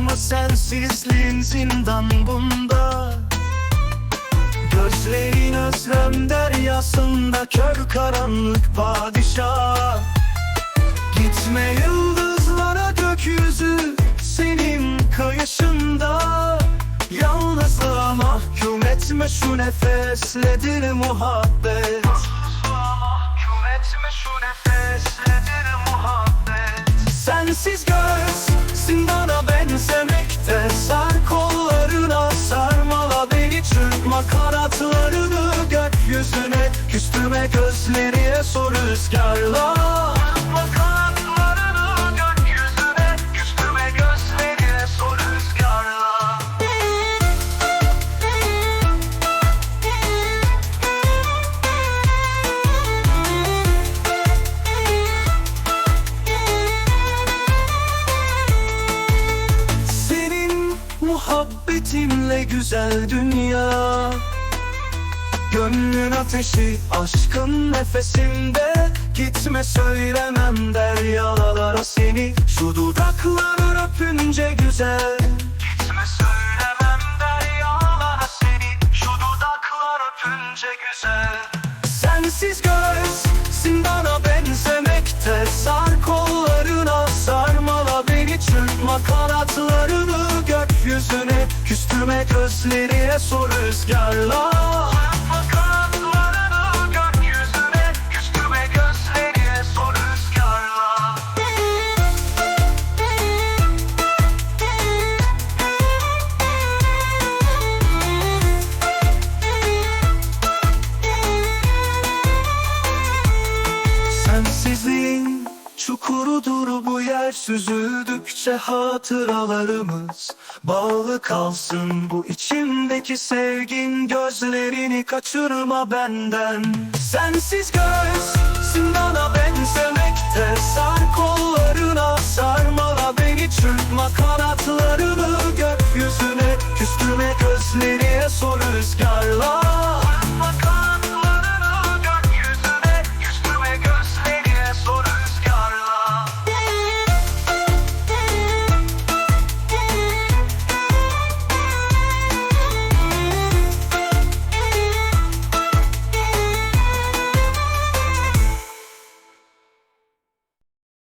Bırakma sensizliğin zindan bunda? Gözlerin özlem deryasında kör karanlık padişah. Gitme yıldızlara gökyüzü senin kayışında. Yalnızlığa mahkum etme şu nefesledir muhabbet. Mahkum etme şu nefesledir muhabbet. Sensiz göz zindana kanatlarını gökyüzüne Küstüme gözleriye sor rüzgarla. Çırpma kanatlarını gökyüzüne Küstüme gözleriye sor rüzgarla. Senin muhabbetinle güzel dünya Gönlün ateşi aşkın nefesinde. Gitme söylemem deryalara seni. Şu dudakların öpünce güzel. Gitme söylemem deryalara seni. Şu dudaklar öpünce güzel. Sensiz göz zindana benzemekte Sar kollarına. Sarmala beni çırpma kanatlarını. Gökyüzüne Küstüme gözleriye sor rüzgarla Su kurudur bu yer süzüldükçe hatıralarımız. Bağlı kalsın bu içimdeki sevgin Gözlerini kaçırma benden. Sensiz göz sınana benzemekte Sar kollarına sarmala beni Çırpma kanatlarını gökyüzüne. Küstüme gözleri sor rüzgarlar.